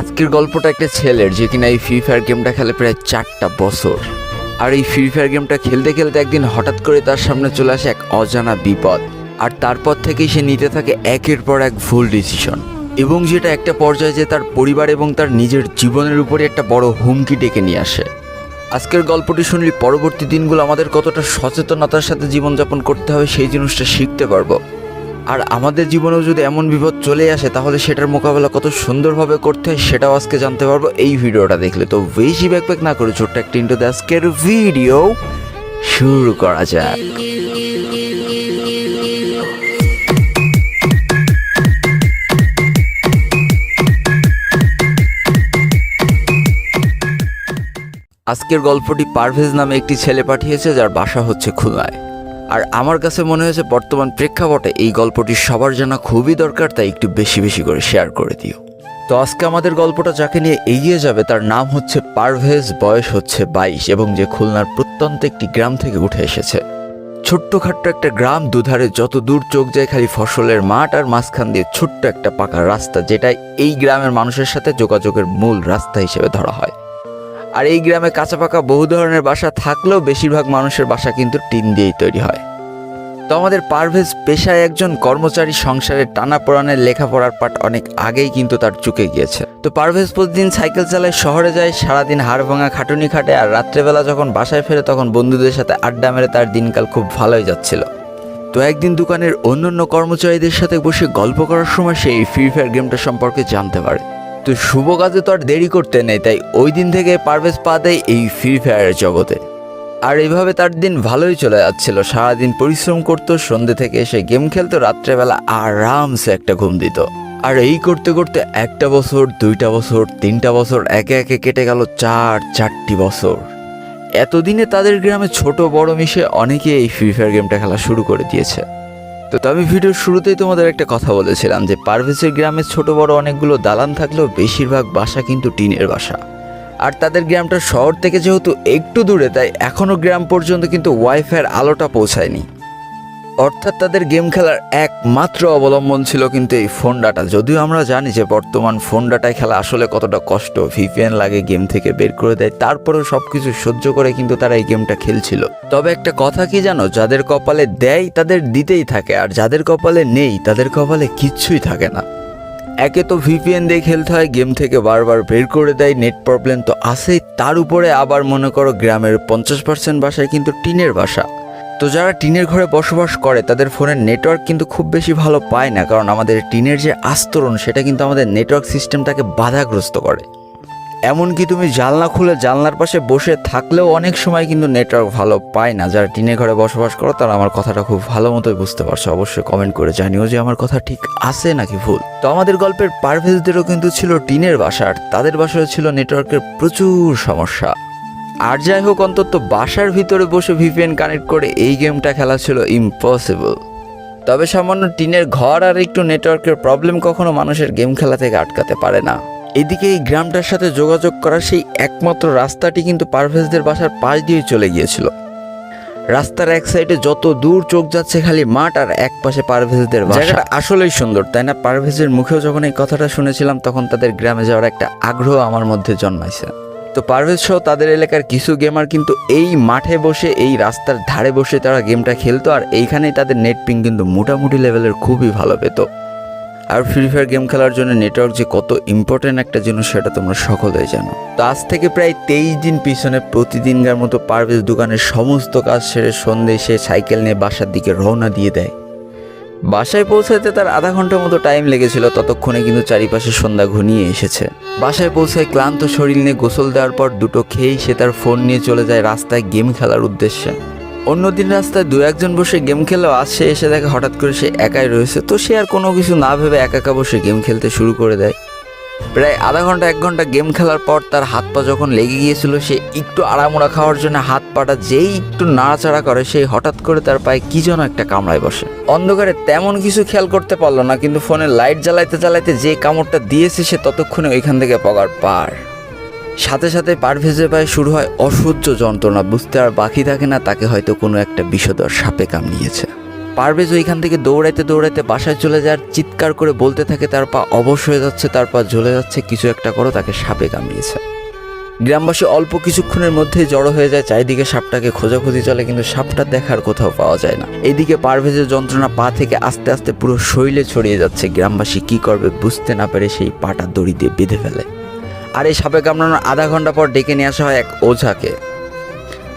আজকের গল্পটা একটা ছেলের, যে কিনা এই ফ্রি ফায়ার গেমটা খেলে প্রায় চারটা বছর। আর এই ফ্রি ফায়ার গেমটা খেলতে খেলতে একদিন হঠাৎ করে তার সামনে চলে আসে এক অজানা বিপদ। আর তারপর থেকেই সে নিতে থাকে একের পর এক ভুল ডিসিশন এবং যেটা একটা পর্যায়ে যে তার পরিবার এবং তার নিজের জীবনের উপরে একটা বড় হুমকি ডেকে নিয়ে আসে। আজকের গল্পটি শুনলে পরবর্তী দিনগুলো আমাদের কতটা সচেতনতার সাথে জীবনযাপন করতে হবে সেই জিনিসটা শিখতে পারব। আর আমাদের জীবনেও যদি এমন বিপদ চলে আসে, তাহলে সেটার মোকাবেলা কত সুন্দরভাবে করতে হয় সেটাও আজকে জানতে পারব। এই ভিডিওটা দেখলে তো বেশি ব্যাকপ্যাক না করে ছোট্ট একটা ইন্টু আজকের ভিডিও শুরু করা যাক। আজকের গল্পটি পারভেজ নামে একটি ছেলে পাঠিয়েছে, যার বাসা হচ্ছে খুলনায়। আর আমার কাছে মনে হয়েছে বর্তমান প্রেক্ষাপটে এই গল্পটি সবার জানা খুবই দরকার, তাই একটু বেশি বেশি করে শেয়ার করে দিও। তো আজকে আমাদের গল্পটা যাকে নিয়ে এগিয়ে যাবে, তার নাম হচ্ছে পারভেজ, বয়স হচ্ছে বাইশ এবং যে খুলনার প্রত্যন্ত একটি গ্রাম থেকে উঠে এসেছে। ছোট্টখাট্ট একটা গ্রাম, দুধারে যত দূর চোখ যায় খালি ফসলের মাঠ আর মাঝখান দিয়ে ছোট্ট একটা পাকা রাস্তা যেটা এই গ্রামের মানুষের সাথে যোগাযোগের মূল রাস্তা হিসেবে ধরা হয়। আর এই গ্রামে কাঁচা পাকা বহু ধরনের বাসা থাকলেও বেশিরভাগ মানুষের বাসা কিন্তু টিন দিয়েই তৈরি হয়। তো আমাদের পারভেজ পেশায় একজন কর্মচারী সংসারের টানা পড়ানের লেখাপড়ার পাঠ অনেক আগেই কিন্তু তার চুকে গিয়েছে। তো পারভেজ প্রতিদিন সাইকেল চালায় শহরে যায়, সারাদিন হাড় ভাঙা খাটুনি খাটে আর রাত্রেবেলা যখন বাসায় ফেরে তখন বন্ধুদের সাথে আড্ডা মেরে তার দিনকাল খুব ভালোই যাচ্ছিল। তো একদিন দোকানের অন্যান্য কর্মচারীদের সাথে বসে গল্প করার সময় সে এই ফ্রি ফায়ার গেমটা সম্পর্কে জানতে পারে। তো শুভ কাজে তো আর দেরি করতে নেই, তাই ওই দিন থেকে পারভেজ পা দেয় এই ফ্রি ফায়ারের জগতে। আর এইভাবে তার দিন ভালোই চলে যাচ্ছিল। সারাদিন পরিশ্রম করতো সন্ধ্যে থেকে এসে গেম খেলতো, রাত্রেবেলা আরামসে একটা ঘুম দিত। আর এই করতে করতে একটা বছর, দুইটা বছর, তিনটা বছর, একে একে কেটে গেল চার, চারটি বছর। এতদিনে তাদের গ্রামে ছোট বড় মিশে অনেকে এই ফ্রি ফায়ার গেমটা খেলা শুরু করে দিয়েছে। তো তবে ভিডিওর শুরুতেই তোমাদের একটা কথা বলেছিলাম যে পারভেজের গ্রামে ছোট বড় অনেকগুলো দালান থাকলেও বেশিরভাগ বাসা কিন্তু টিনের বাসা। আর তাদের গ্রামটা শহর থেকে যেহেতু একটু দূরে, তাই এখনও গ্রাম পর্যন্ত কিন্তু ওয়াইফাইয়ের আলোটা পৌঁছায়নি। অর্থাৎ তাদের গেম খেলার একমাত্র অবলম্বন ছিল কিন্তু এই ফোন ডাটা। যদিও আমরা জানি যে বর্তমান ফোন ডাটায় খেলা আসলে কতটা কষ্ট, ভিপিএন লাগে, গেম থেকে বের করে দেয়, তারপরেও সব কিছু সহ্য করে কিন্তু তারা এই গেমটা খেলছিল। তবে একটা কথা কি জানো, যাদের কপালে দেয় তাদের দিতেই থাকে, আর যাদের কপালে নেই তাদের কপালে কিচ্ছুই থাকে না। একে তো ভিপিএন দিয়ে খেলতে হয়, গেম থেকে বারবার বের করে দেয়, নেট প্রবলেম তো আসেই তার উপরে আবার মনে করো গ্রামের পঞ্চাশ পার্সেন্ট বাসায় কিন্তু টিনের বাসা। তো যারা টিনের ঘরে বসবাস করে, তাদের ফোনের নেটওয়ার্ক কিন্তু খুব বেশি ভালো পায় না, কারণ আমাদের টিনের যে আস্তরণ, সেটা কিন্তু আমাদের নেটওয়ার্ক সিস্টেমটাকে বাধাগ্রস্ত করে। এমনকি তুমি জানলা খুলে জানলার পাশে বসে থাকলেও অনেক সময় কিন্তু নেটওয়ার্ক ভালো পায় না। যারা টিনের ঘরে বসবাস করো, তারা আমার কথাটা খুব ভালো মতোই বুঝতে পারছ। অবশ্যই কমেন্ট করে জানিও যে আমার কথা ঠিক আছে নাকি ভুল। তো আমাদের গল্পের পারভেজদেরও কিন্তু ছিল টিনের বাসা, আর তাদের বাসায় ছিল নেটওয়ার্কের প্রচুর সমস্যা। আর যাই হোক, অন্তত বাসার ভিতরে বসে ভিপিএন কানেক্ট করে এই গেমটা খেলা ছিল ইম্পসিবল তবে সামান্য টিনের ঘর আর একটু নেটওয়ার্কের প্রবলেম কখনো মানুষের গেম খেলা থেকে আটকাতে পারে না। এদিকে এই গ্রামটার সাথে যোগাযোগ করার সেই একমাত্র রাস্তাটি কিন্তু পারভেজদের বাসার পাশ দিয়ে চলে গিয়েছিল। রাস্তার এক সাইডে যত দূর চোখ যাচ্ছে খালি মাঠ আর এক পাশে পারভেজদের জায়গাটা আসলেই সুন্দর, তাই না? পারভেজের মুখেও যখন এই কথাটা শুনেছিলাম, তখন তাদের গ্রামে যাওয়ার একটা আগ্রহ আমার মধ্যে জন্মাইছে। তো পারভেজ সহ তাদের এলাকার কিছু গেমার কিন্তু এই মাঠে বসে, এই রাস্তার ধারে বসে তারা গেমটা খেলতো আর এইখানেই তাদের নেট পিং কিন্তু মোটামুটি লেভেলের খুবই ভালো পেত। আর ফ্রি ফায়ার গেম খেলার জন্য নেটওয়ার্ক যে কত ইম্পর্টেন্ট একটা জিনিস সেটা তোমরা সকলেই জানো। তো আজ থেকে প্রায় তেইশ দিন পিছনে প্রতিদিনকার মতো পারভেজ দোকানের সমস্ত কাজ সেরে সন্ধ্যে সে সাইকেল নিয়ে বাসার দিকে রওনা দিয়ে দেয়। বাসায় পৌঁছাতে তার আধা ঘণ্টার মতো টাইম লেগেছিল, ততক্ষণে কিন্তু চারিপাশে সন্ধ্যা ঘনিয়ে এসেছে। বাসায় পৌঁছায় ক্লান্ত শরীর নিয়ে গোসল দেওয়ার পর দুটো খেয়েই সে তার ফোন নিয়ে চলে যায় রাস্তায় গেম খেলার উদ্দেশ্যে। অন্যদিন রাস্তায় দু একজন বসে গেম খেলেও আজ সে এসে দেখে হঠাৎ করে সে একাই রয়েছে। তো সে আর কোনো কিছু না ভেবে একা একা বসে গেম খেলতে শুরু করে দেয়। প্রায় আধা ঘণ্টা, এক ঘণ্টা গেম খেলার পর তার হাত পা যখন লেগে গিয়েছিল, সে একটু আড়ামোড়া খাওয়ার জন্য হাত পাটা যেই একটু নাড়াচাড়া করে সেই হঠাৎ করে তার পায়ে কি যেন একটা কামড়ায় বসে। অন্ধকারে তেমন কিছু খেয়াল করতে পারল না, কিন্তু ফোনে লাইট জ্বালাইতে জ্বালাইতে যে কামড়টা দিয়েছে, সে ততক্ষণে ওইখান থেকে পগার পার। সাথে সাথে পারভেজের পায়ে শুরু হয় অসহ্য যন্ত্রণা, বুঝতে আর বাকি থাকে না, তাকে হয়তো কোনো একটা বিষধর সাপে কামড়িয়েছে। পারভেজ ওইখান থেকে দৌড়াইতে দৌড়াইতে বাসায় চলে যায় আর চিৎকার করে বলতে থাকে, তার পা অবশ হয়ে যাচ্ছে, তার পা জ্বলে যাচ্ছে, কিছু একটা করো, তাকে সাপে কামড়িয়েছে। গ্রামবাসী অল্প কিছুক্ষণের মধ্যেই জড়ো হয়ে যায়, চারিদিকে সাপটাকে খোঁজাখুঁজি চলে, কিন্তু সাপটা দেখার কোথাও পাওয়া যায় না। এদিকে পারভেজের যন্ত্রণা পা থেকে আস্তে আস্তে পুরো শরীরে ছড়িয়ে যাচ্ছে। গ্রামবাসী কি করবে বুঝতে না পেরে সেই পাটা দড়ি দিয়ে বেঁধে ফেলে। আর এই সাপে কামড়ানোর আধা ঘণ্টা পর ডেকে নিয়ে আসা হয় এক ওঝাকে।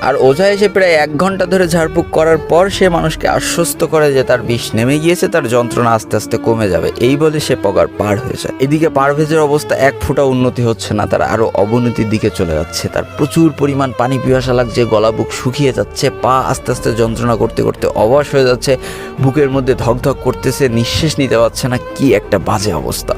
আর ওঝা এসে প্রায় এক ঘণ্টা ধরে ঝাড়ফুঁক করার পর সে মানুষকে আশ্বস্ত করে যে তার বিষ নেমে গিয়েছে, তার যন্ত্রণা আস্তে আস্তে কমে যাবে। এই বলে সে পগার পার হয়ে যায়। এদিকে পারভেজের অবস্থা এক ফুটা উন্নতি হচ্ছে না, তার আরও অবনতির দিকে চলে যাচ্ছে। তার প্রচুর পরিমাণ পানি পিপাসা লাগছে, গলা বুক শুকিয়ে যাচ্ছে, পা আস্তে আস্তে যন্ত্রণা করতে করতে অবশ হয়ে যাচ্ছে, বুকের মধ্যে ধকধক করতেছে, নিঃশ্বাস নিতে পারছে না, কি একটা বাজে অবস্থা।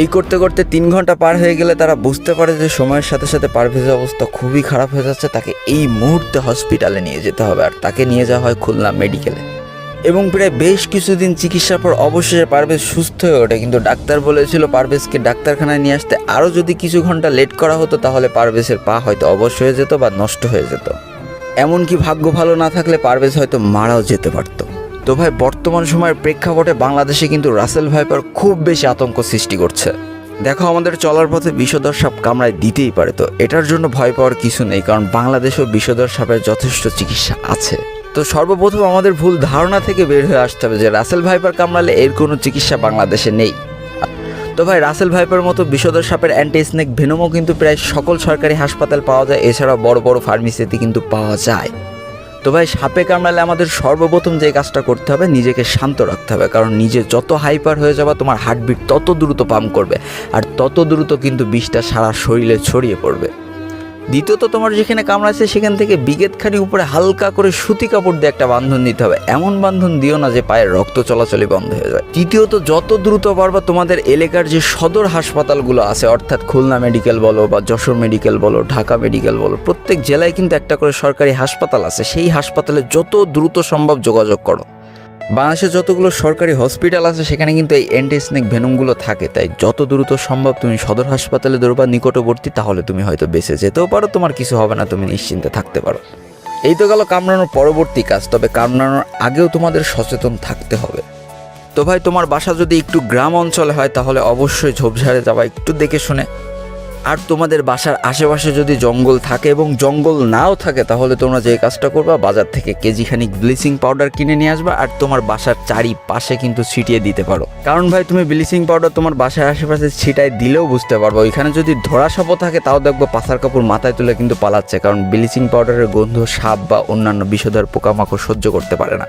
এই করতে করতে তিন ঘণ্টা পার হয়ে গেলে তারা বুঝতে পারে যে সময়ের সাথে সাথে পারভেজের অবস্থা খুবই খারাপ হয়ে যাচ্ছে, তাকে এই মুহূর্তে হসপিটালে নিয়ে যেতে হবে আর তাকে নিয়ে যাওয়া হয় খুলনা মেডিকেলে এবং প্রায় বেশ কিছুদিন চিকিৎসার পর অবশেষে পারভেজ সুস্থ হয়ে ওঠে। কিন্তু ডাক্তার বলেছিল পারভেজকে ডাক্তারখানায় নিয়ে আসতে আরও যদি কিছু ঘণ্টা লেট করা হতো, তাহলে পারভেজের পা হয়তো অবশ হয়ে যেত বা নষ্ট হয়ে যেত। এমনকি ভাগ্য ভালো না থাকলে পারভেজ হয়তো মারাও যেতে পারতো। তো ভাই, বর্তমান সময়ের প্রেক্ষাপটে বাংলাদেশে কিন্তু রাসেল ভাইপার খুব বেশি আতঙ্ক সৃষ্টি করছে। দেখো, আমাদের চলার পথে বিষধর সাপ কামড়ায় দিতেই পারে তো, এটার জন্য ভয় পাওয়ার কিছু নেই, কারণ বাংলাদেশেও বিষধর সাপের যথেষ্ট চিকিৎসা আছে। তো সর্বপ্রথম আমাদের ভুল ধারণা থেকে বের হয়ে আসতে হবে যে, রাসেল ভাইপার কামড়ালে এর কোনো চিকিৎসা বাংলাদেশে নেই। তো ভাই, রাসেল ভাইপার মতো বিষধর সাপের অ্যান্টি স্নেক ভেনমও কিন্তু প্রায় সকল সরকারি হাসপাতাল পাওয়া যায়, এছাড়াও বড় বড় ফার্মেসিতে কিন্তু পাওয়া যায়। তো ভাই, সাপে কামড়ালে আমাদের সর্বপ্রথম যে কাজটা করতে হবে, নিজেকে শান্ত রাখতে হবে। কারণ নিজে যত হাইপার হয়ে যাবে, তোমার হার্টবিট তত দ্রুত পাম্প করবে। আর তত দ্রুত কিন্তু বিষটা সারা শরীরে ছড়িয়ে পড়বে। দ্বিতীয়ত তোমার যেখানে কামড়াচ্ছে সেখান থেকে বিগেতখানি উপরে হালকা করে সুতি কাপড় দিয়ে একটা বান্ধন দিতে হবে। এমন বান্ধন দিও না যে পায়ের রক্ত চলাচলই বন্ধ হয়ে যায়। তৃতীয়ত, যত দ্রুত পারবা তোমাদের এলাকার যে সদর হাসপাতালগুলো আছে, অর্থাৎ খুলনা মেডিকেল বলো বা যশোর মেডিকেল বলো, ঢাকা মেডিকেল বলো, প্রত্যেক জেলায় কিন্তু একটা করে সরকারি হাসপাতাল আছে। সেই হাসপাতালে যত দ্রুত সম্ভব যোগাযোগ করো। বাংলাদেশে যতগুলো সরকারি হসপিটাল আছে, সেখানে কিন্তু এই অ্যান্টি স্নেক ভেনমগুলো থাকে। তাই যত দ্রুত সম্ভব তুমি সদর হাসপাতালে দৌড়বা নিকটবর্তী, তাহলে তুমি হয়তো বেঁচে যেতেও পারো, তোমার কিছু হবে না, তুমি নিশ্চিন্তে থাকতে পারো। এই তো গেল কামড়ানোর পরবর্তী কাজ, তবে কামড়ানোর আগেও তোমাদের সচেতন থাকতে হবে। তো ভাই, তোমার বাসা যদি একটু গ্রাম অঞ্চলে হয়, তাহলে অবশ্যই ঝোপঝাড়ে যাওয়া একটু দেখে শুনে আর তোমাদের বাসার আশেপাশে যদি জঙ্গল থাকে এবং জঙ্গল নাও থাকে, তাহলে তোমরা যে কাজটা করবা, বাজার থেকে কেজি খানিক ব্লিচিং পাউডার কিনে নিয়ে আসবা আর তোমার বাসার চারিপাশে কিন্তু ছিটিয়ে দিতে পারো। কারণ ভাই, তুমি ব্লিচিং পাউডার তোমার বাসার আশেপাশে ছিটায় দিলেও বুঝতে পারব। ওইখানে যদি ধরা সাপও থাকে, তাও দেখব পাথার কাপড় মাথায় তুলে কিন্তু পালাচ্ছে, কারণ ব্লিচিং পাউডারের গন্ধ সাপ বা অন্যান্য বিষধর পোকামাকড় সহ্য করতে পারে না।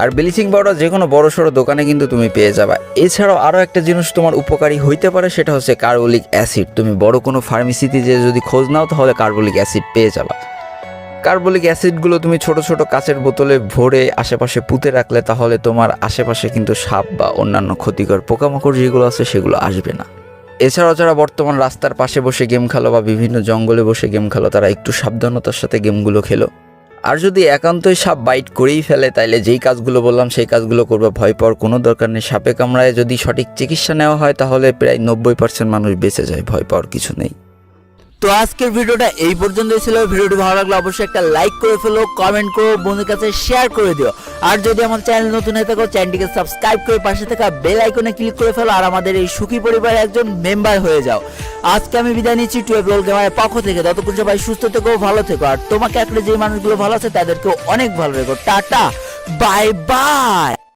আর ব্লিচিং পাউডার যে কোনো বড় সড়ো দোকানে কিন্তু তুমি পেয়ে যাবে। এছাড়াও আরও একটা জিনিস তোমার উপকারী হইতে পারে, সেটা হচ্ছে কার্বলিক অ্যাসিড। তুমি বড় কোনো ফার্মেসিতে যে যদি খোঁজ নাও, তাহলে কার্বলিক অ্যাসিড পেয়ে যাবা। কার্বলিক অ্যাসিডগুলো তুমি ছোট ছোট কাচের বোতলে ভরে আশেপাশে পুঁতে রাখলে, তাহলে তোমার আশেপাশে কিন্তু সাপ বা অন্যান্য ক্ষতিকর পোকামাকড় যেগুলো আছে, সেগুলো আসবে না। এছাড়াও যারা বর্তমান রাস্তার পাশে বসে গেম খেলো বা বিভিন্ন জঙ্গলে বসে গেম খেলো, তারা একটু সাবধানতার সাথে গেমগুলো খেলো। আর যদি একান্তই সাপ বাইট করেই ফেলে, তাইলে যেই কাজগুলো বললাম, সেই কাজগুলো করবে ভয় পাওয়ার কোনো দরকার নেই। সাপে কামড়ায় যদি সঠিক চিকিৎসা নেওয়া হয়, তাহলে প্রায় নব্বই পার্সেন্ট মানুষ বেঁচে যায়, ভয় পাওয়ার কিছু নেই। তো আজকের ভিডিওটা এই পর্যন্তই ছিল। ভিডিওটি ভালো লাগলে অবশ্যই একটা লাইক করে ফেলো কমেন্ট করো বন্ধুর কাছে শেয়ার করে দিও। আর যদি আমার চ্যানেল নতুন হয়ে থাকো চ্যানেলটিকে সাবস্ক্রাইব করে পাশে থাকা বেল আইকনে ক্লিক করে ফেলো আর আমাদের এই সুখী পরিবারের একজন মেম্বার হয়ে যাও। আজকে আমি বিদায় নিচ্ছি টুয়েলভ রোল গেমারের পক্ষ থেকে। ততক্ষণ সবাই সুস্থ থেকো, ভালো থেকো। আর তোমাকে একটা যে মানুষগুলো ভালো আছে, তাদেরকেও অনেক ভালো রেখো। Tata bye bye